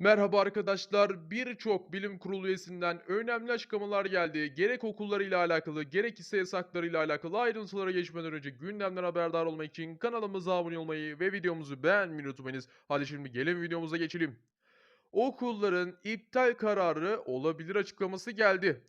Merhaba arkadaşlar. Birçok bilim kurulu üyesinden önemli açıklamalar geldi. Gerek okullarıyla alakalı, gerek ise yasaklarıyla alakalı ayrıntılara geçmeden önce gündemden haberdar olmak için kanalımıza abone olmayı ve videomuzu beğenmeyi unutmayınız. Hadi şimdi gelin videomuza geçelim. Okulların iptal kararı olabilir açıklaması geldi.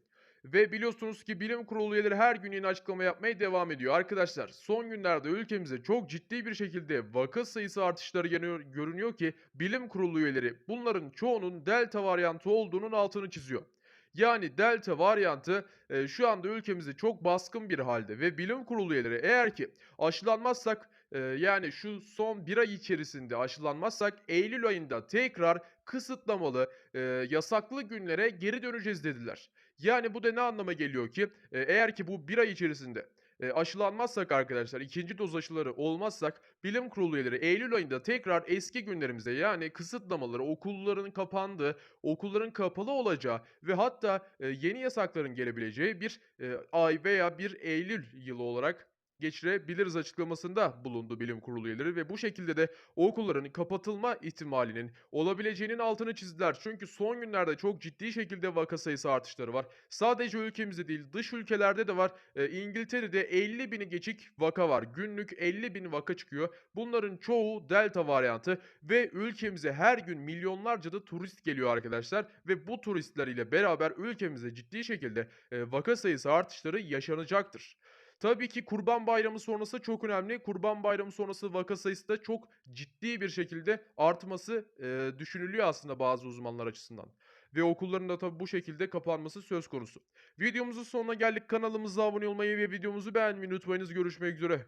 Ve biliyorsunuz ki bilim kurulu üyeleri her gün yeni açıklama yapmaya devam ediyor. Arkadaşlar son günlerde ülkemizde çok ciddi bir şekilde vaka sayısı artışları görünüyor ki bilim kurulu üyeleri bunların çoğunun delta varyantı olduğunun altını çiziyor. Yani delta varyantı e, şu anda ülkemizde çok baskın bir halde ve bilim kurulu üyeleri eğer ki aşılanmazsak e, yani şu son bir ay içerisinde aşılanmazsak Eylül ayında tekrar kısıtlamalı, e, yasaklı günlere geri döneceğiz dediler. Yani bu da ne anlama geliyor ki e, eğer ki bu bir ay içerisinde e, aşılanmazsak arkadaşlar ikinci doz aşıları olmazsak bilim kurulu üyeleri Eylül ayında tekrar eski günlerimize yani kısıtlamaları okulların kapandığı okulların kapalı olacağı ve hatta e, yeni yasakların gelebileceği bir e, ay veya bir Eylül yılı olarak geçirebiliriz açıklamasında bulundu bilim kurulu üyeleri ve bu şekilde de okulların kapatılma ihtimalinin olabileceğinin altını çizdiler. Çünkü son günlerde çok ciddi şekilde vaka sayısı artışları var. Sadece ülkemizde değil dış ülkelerde de var. E, İngiltere'de 50 bini geçik vaka var. Günlük 50 bin vaka çıkıyor. Bunların çoğu delta varyantı ve ülkemize her gün milyonlarca da turist geliyor arkadaşlar. Ve bu turistler ile beraber ülkemize ciddi şekilde e, vaka sayısı artışları yaşanacaktır. Tabii ki Kurban Bayramı sonrası çok önemli. Kurban Bayramı sonrası vaka sayısı da çok ciddi bir şekilde artması e, düşünülüyor aslında bazı uzmanlar açısından. Ve okulların da tabii bu şekilde kapanması söz konusu. Videomuzun sonuna geldik. Kanalımıza abone olmayı ve videomuzu beğenmeyi unutmayınız. Görüşmek üzere.